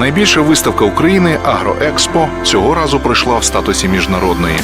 Найбільша виставка України Агроекспо цього разу пройшла в статусі міжнародної.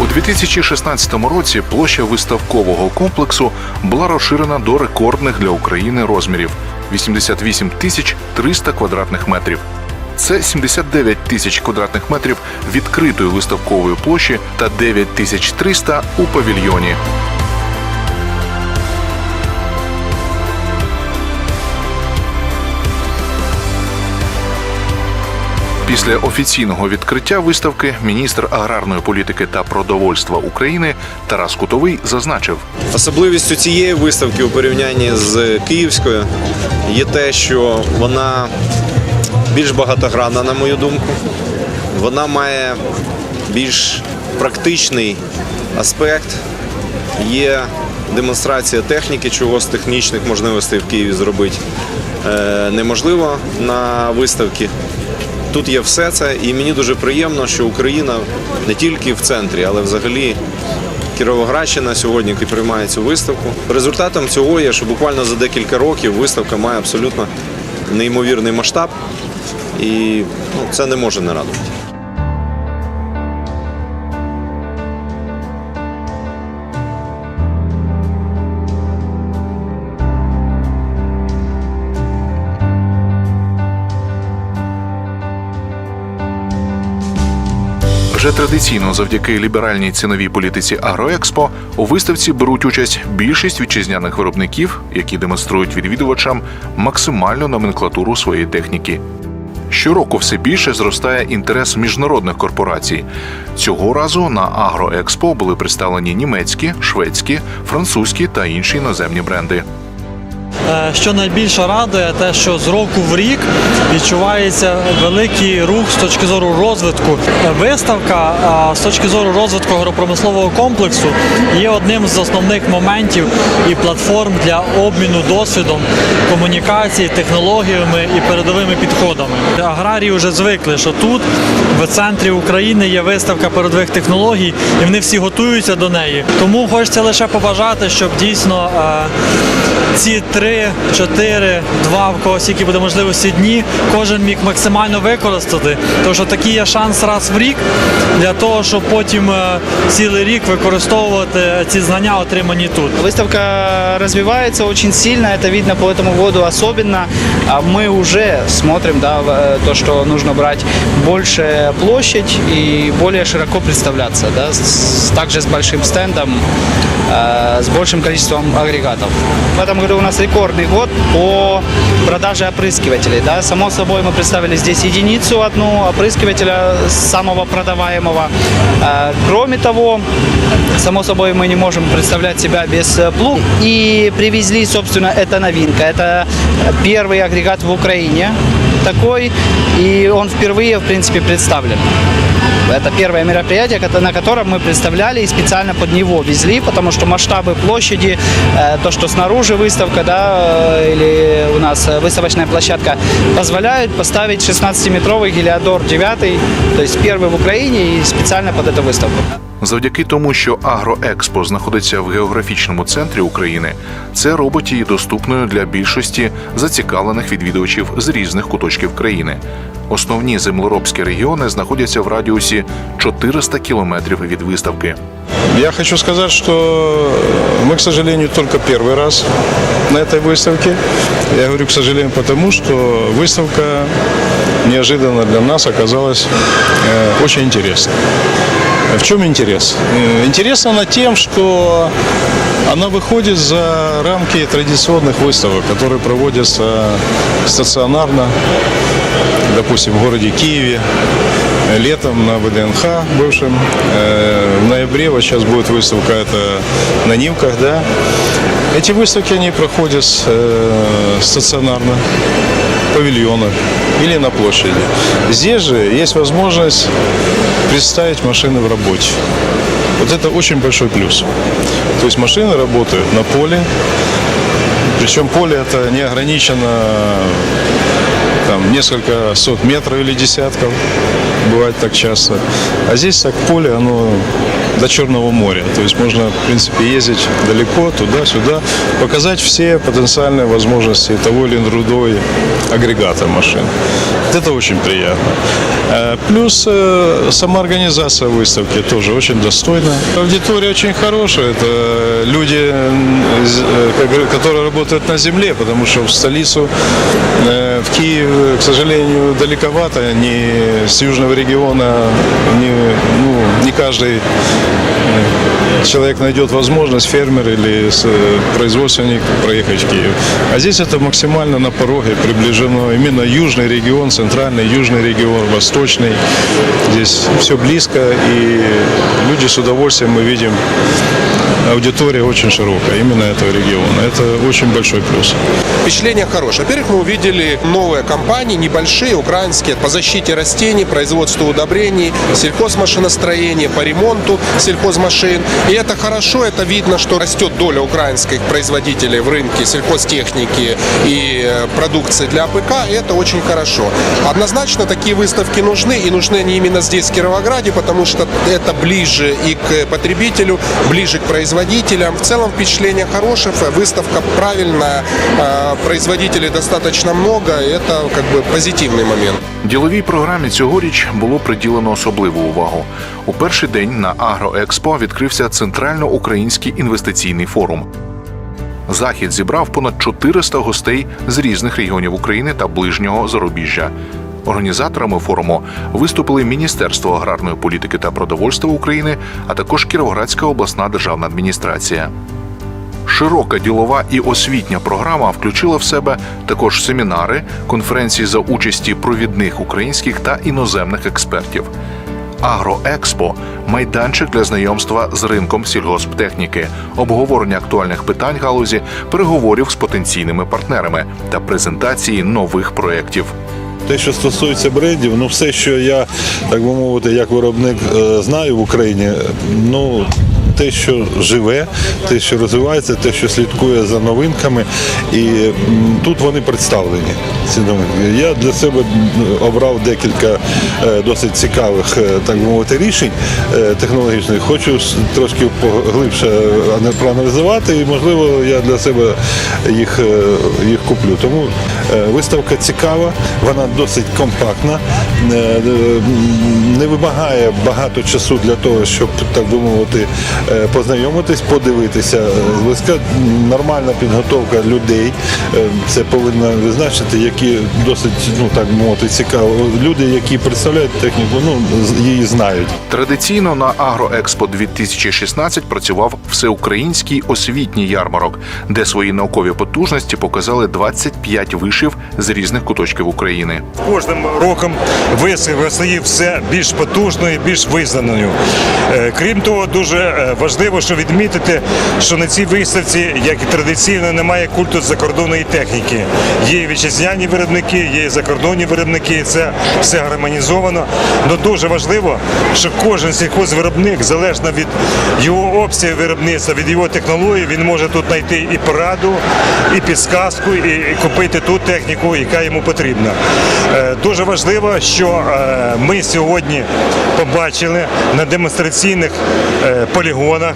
У 2016 році площа виставкового комплексу була розширена до рекордних для України розмірів 88 тисяч 300 квадратних метрів. Це 79 тисяч квадратних метрів відкритої виставкової площі та 9 тисяч 300 у павільйоні. Після офіційного відкриття виставки міністр аграрної політики та продовольства України Тарас Кутовий зазначив, Особливістю цієї виставки у порівнянні з київською є те, що вона більш багатогранна, на мою думку. Вона має більш практичний аспект. Є демонстрація техніки, чого з технічних можливостей в Києві зробити е, неможливо на виставці. Тут є все це, і мені дуже приємно, що Україна не тільки в центрі, але взагалі Кіровоградщина сьогодні приймає цю виставку. Результатом цього є, що буквально за декілька років виставка має абсолютно неймовірний масштаб, і ну, це не може не радувати. вже традиційно завдяки ліберальній ціновій політиці Агроекспо у виставці беруть участь більшість вітчизняних виробників, які демонструють відвідувачам максимальну номенклатуру своєї техніки. Щороку все більше зростає інтерес міжнародних корпорацій. Цього разу на Агроекспо були представлені німецькі, шведські, французькі та інші іноземні бренди. Е, Що найбільше радує, те, що з року в рік відчувається великий рух з точки зору розвитку. Е, Виставка з точки зору розвитку агропромислового комплексу є одним з основних моментів і платформ для обміну досвідом, комунікації, технологіями і передовими підходами. Аграрії вже звикли, що тут, в центрі України, є виставка передових технологій, і вони всі готуються до неї. Тому хочеться лише побажати, щоб дійсно е, ці три, чотири, два в когось, які буде можливості дні, кожен міг максимально використати. Тому що такий є шанс раз в рік для того, щоб потім е, цілий рік використовувати ці знання, отримані тут. Выставка развивается очень сильно, это видно по этому году особенно. А Мы уже смотрим да, в, э, то, что нужно брать больше площадь и более широко представляться. Да, с- также с большим стендом, э, С большим количеством агрегатов. В этом году у нас рекордный год по продаже опрыскивателей. Да. Само собой мы представили здесь единицу одну опрыскивателя самого продаваемого. Э, Кроме того, Само собой, мы не можем представлять себя без э, плуг. И привезли, собственно, это новинка. Это первый агрегат в Украине такой, и он впервые, в принципе, представлен. Это первое мероприятие, кото- на котором мы представляли и специально под него везли, потому что масштабы площади, э, то, что снаружи выставка, да, э, или у нас э, выставочная площадка, позволяют поставить 16-метровый гелиодор 9, то есть первый в Украине и специально под эту выставку. Завдяки тому, що Агроекспо знаходиться в географічному центрі України, це робить її доступною для більшості зацікавлених відвідувачів з різних куточків країни. Основні землеробські регіони знаходяться в радіусі 400 кілометрів від виставки. Я хочу сказать, что мы, к сожалению, только первый раз на этой выставке. Я говорю, к сожалению, потому что выставка неожиданно для нас оказалась э, очень интересной. В чем интерес? Э, Интересна она тем, что она выходит за рамки традиционных выставок, которые проводятся стационарно, допустим, в городе Киеве, летом на ВДНХ бывшем, э, в ноябре вот сейчас будет выставка это на Нивках, да. Эти выставки, они проходят э, стационарно, павильонах или на площади. Здесь же есть возможность представить машины в работе. Вот это очень большой плюс. То есть машины работают на поле, причем поле это не ограничено там несколько сот метров или десятков, бывает так часто. А здесь так поле, оно до Черного моря. То есть можно, в принципе, ездить далеко, туда-сюда, показать все потенциальные возможности того или другого агрегата машин. Это очень приятно. Э, Плюс э, сама организация выставки тоже очень достойная. Аудитория очень хорошая. Это люди, э, которые работают на земле, потому что в столицу, в Киев, к сожалению, далековато. Не с южного региона, не, ну, не каждый человек найдет возможность, фермер или э, производственник, проехать в Киев. А здесь это максимально на пороге приближено именно южный регион, центральный южный регион, восточный. Здесь все близко, и люди с удовольствием мы видим аудитория очень широкая именно этого региона. Это очень большой плюс. Впечатление хорошее. Во-первых, мы увидели новые компании, небольшие, украинские, по защите растений, производству удобрений, сельхозмашиностроение, по ремонту сельхозмашин. И это хорошо, это видно, что растет доля украинских производителей в рынке сельхозтехники и э, продукции для АПК, и это очень хорошо. Однозначно такие выставки нужны, и нужны они именно здесь, в Кировограде, потому что это ближе и к потребителю, ближе к производителям. В целом впечатление хорошее, выставка правильная, э, производителей достаточно много, и это как бы позитивный момент. Діловій програмі цьогоріч було приділено особливу увагу. У перший день на Агроекспо відкрився центральноукраїнський інвестиційний форум. Захід зібрав понад 400 гостей з різних регіонів України та ближнього зарубіжжя. Організаторами форуму виступили Міністерство аграрної політики та продовольства України, а також Кіровоградська обласна державна адміністрація. Широка ділова і освітня програма включила в себе також семінари, конференції за участі провідних українських та іноземних експертів. Агроекспо майданчик для знайомства з ринком сільгосптехніки, обговорення актуальних питань галузі, переговорів з потенційними партнерами та презентації нових проєктів. Те, що стосується брендів, ну все, що я, так би мовити, як виробник е, знаю в Україні, ну те, що живе, те, що розвивається, те, що слідкує за новинками, і тут вони представлені. Ці новинки. Я для себе обрав декілька е, досить цікавих, е, так мовити, рішень е, технологічних. Хочу трошки поглибше проаналізувати, і можливо я для себе їх, їх куплю. Тому виставка цікава, вона досить компактна, е, е, не вимагає багато часу для того, щоб так би мовити, е, познайомитись, подивитися е. Нормальна підготовка людей. е, Це повинно визначити, які досить ну так би мовити цікаво. Люди, які представляють техніку, ну її знають. Традиційно на Агроекспо 2016 працював всеукраїнський освітній ярмарок, де свої наукові потужності показали 25 вишів з різних куточків України. Кожним роком виставка стає все більш потужною, більш визнаною. Е, Крім того, дуже е, важливо, що відмітити, що на цій виставці, як і традиційно, немає культу закордонної техніки. Є і вітчизняні виробники, є закордонні виробники. Це все гармонізовано. Але дуже важливо, що кожен сільхозвиробник, залежно від його обсягу виробництва, від його технології, він може тут знайти і пораду, і підсказку, і, купити ту техніку, яка йому потрібна. Е, Дуже важливо, що е, ми сьогодні побачили на демонстраційних е, полігонах.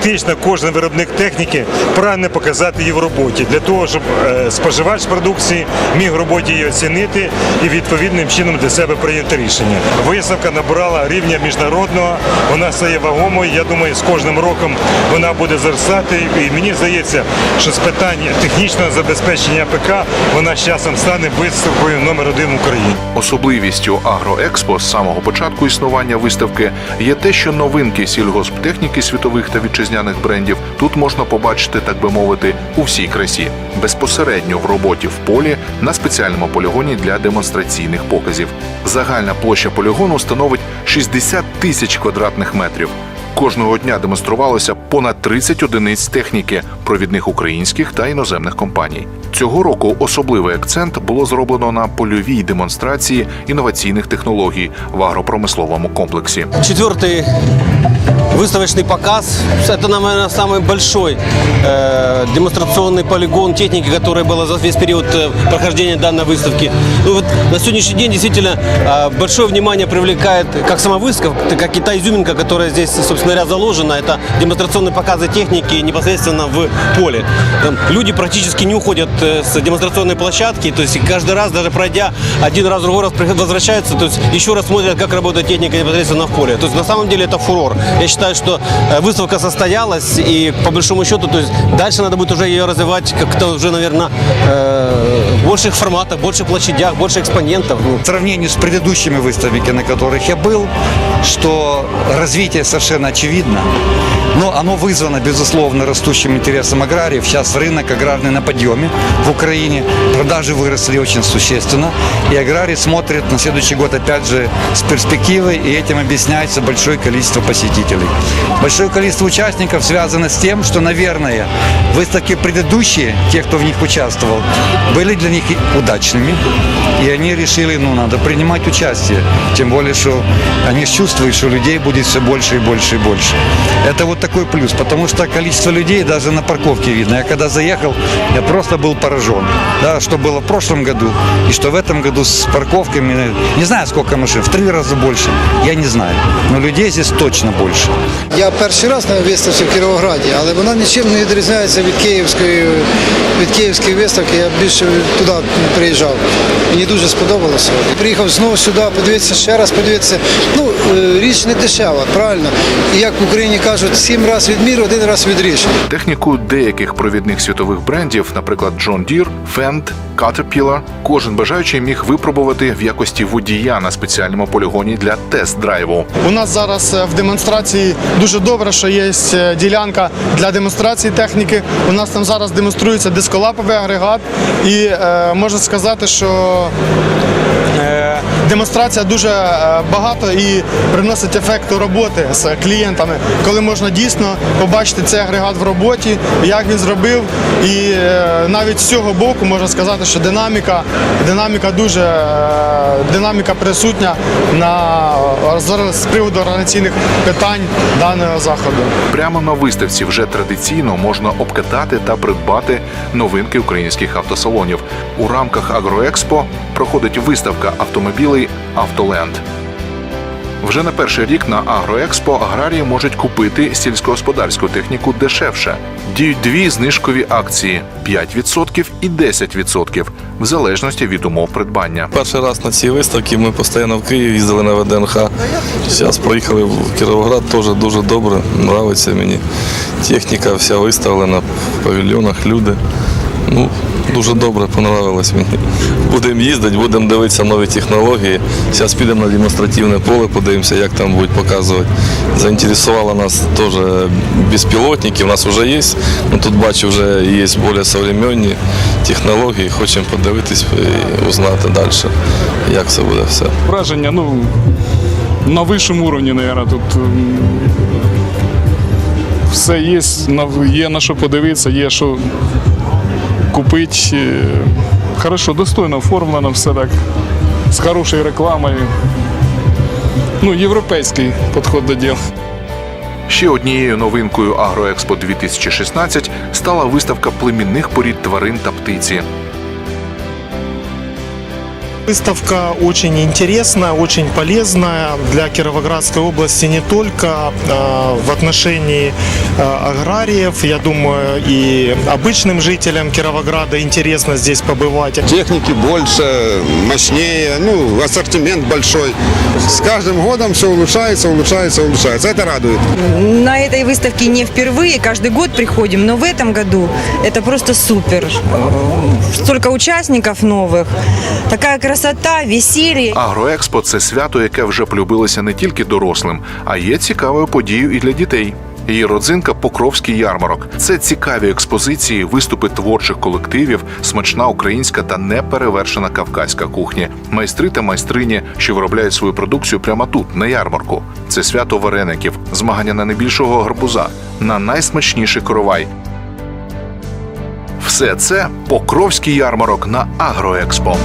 Практично кожен виробник техніки прагне показати її в роботі для того, щоб е, споживач продукції міг в роботі її оцінити і відповідним чином для себе прийняти рішення. Виставка набрала рівня міжнародного, вона стає вагомою. Я думаю, з кожним роком вона буде зростати. І мені здається, що з питання технічного забезпечення АПК вона з часом стане виставкою номер один в Україні. Особливістю Агроекспо з самого початку існування виставки є те, що новинки сільгосптехніки світових та вітчизняних брендів тут можна побачити, так би мовити, у всій красі, безпосередньо в роботі в полі на спеціальному полігоні для демонстраційних показів. Загальна площа полігону становить 60 тисяч квадратних метрів. Кожного дня демонструвалося понад 30 одиниць техніки провідних українських та іноземних компаній. Цього року особливий акцент було зроблено на польовій демонстрації інноваційних технологій в агропромисловому комплексі. Четвертый выставочный показ. Это, наверное, самый большой э, демонстрационный полигон техники, который был за весь период э, прохождения данной выставки. Ну, вот на сегодняшний день действительно э, большое внимание привлекает как сама выставка, так и та изюминка, которая здесь, собственно говоря, заложена. Это демонстрационные показы техники непосредственно в поле. Там люди практически не уходят э, с демонстрационной площадки, то есть каждый раз, даже пройдя один раз, другой раз возвращаются, то есть еще раз смотрят, как работает техника непосредственно в поле. То есть на самом деле это фурор. Я считаю, что э, выставка состоялась, и по большому счету, то есть дальше надо будет уже ее развивать как-то уже, наверное, в больших форматах, больших площадях, больше экспонентов. Ну, В сравнении с предыдущими выставками, на которых я был, что развитие совершенно очевидно. Но оно вызвано, безусловно, растущим интересом аграриев. Сейчас рынок аграрный на подъеме в Украине. Продажи выросли очень существенно. И аграрии смотрят на следующий год, опять же, с перспективой. И этим объясняется большое количество посетителей. Большое количество участников связано с тем, что, наверное, выставки предыдущие, те, кто в них участвовал, были для них удачными. И они решили, ну, надо принимать участие. Тем более, что они чувствуют, что людей будет все больше и больше и больше. Это вот такой плюс, потому что количество людей даже на парковке видно. Я когда заехал, я просто был поражен. Да, что было в прошлом году и что в этом году с парковками, не знаю сколько машин, в три раза больше, я не знаю. Но людей здесь точно больше. Я перший раз на виставці в Кіровограді, але вона нічим не відрізняється від київської, від київської виставки. Я більше туди приїжджав. Мені дуже сподобалося. Приїхав знову сюди, подивитися ще раз, подивитися. Ну, е, річ не дешева, правильно. І як в Україні кажуть, Сім разів відмір, один раз відріж. Техніку деяких провідних світових брендів, наприклад, John Deere, Fendt, Caterpillar, кожен бажаючий міг випробувати в якості водія на спеціальному полігоні для тест-драйву. У нас зараз е, в демонстрації дуже добре, що є е, ділянка для демонстрації техніки. У нас там зараз демонструється дисколаповий агрегат, і е, можу сказати, що демонстрація дуже е, багато і приносить ефекту роботи з клієнтами, коли можна дійсно побачити цей агрегат в роботі, як він зробив. І е, навіть з цього боку можна сказати, що динаміка, динаміка дуже е, динаміка присутня на з приводу організаційних питань даного заходу. Прямо на виставці вже традиційно можна обкатати та придбати новинки українських автосалонів. У рамках Агроекспо проходить виставка автомобілей Автоленд. Вже на перший рік на Агроекспо аграрії можуть купити сільськогосподарську техніку дешевше. Діють дві знижкові акції 5% і 10%, в залежності від умов придбання. Перший раз на цій виставці ми постійно в Київ їздили на ВДНХ. Зараз поїхали в Кіровоград, теж дуже добре, подобається мені. Техніка вся виставлена в павільйонах, люди. Ну, дуже добре, понравилось мені. Будемо їздити, будемо дивитися нові технології. Зараз підемо на демонстративне поле, подивимося, як там будуть показувати. Заінтересувало нас теж безпілотники, у нас вже є. Ну, тут бачу, вже є більш современні технології. Хочемо подивитись і узнати далі, як це буде все. Враження, ну на вищому уровні, мабуть, тут все є, є на що подивитися, є що купити. Е, Хорошо, достойно оформлено, все так, з хорошою рекламою. Ну, європейський підход до діла. Ще однією новинкою Агроекспо 2016 стала виставка племінних порід тварин та птиці. Выставка очень интересная, очень полезная для Кировоградской области не только э, в отношении э, аграриев. Я думаю, и обычным жителям Кировограда интересно здесь побывать. Техники больше, мощнее, ну, ассортимент большой. С каждым годом все улучшается, улучшается, улучшается. Это радует. На этой выставке не впервые, каждый год приходим, но в этом году это просто супер. Столько участников новых, такая красота, веселье. Агроекспо це свято, яке вже полюбилося не тільки дорослим, а є цікавою подією і для дітей. Її родзинка Покровський ярмарок. Це цікаві експозиції, виступи творчих колективів, смачна українська та неперевершена кавказька кухня, майстри та майстрині, що виробляють свою продукцію прямо тут, на ярмарку. Це свято вареників, змагання на найбільшого гарбуза, на найсмачніший коровай. Все це Покровський ярмарок на Агроекспо.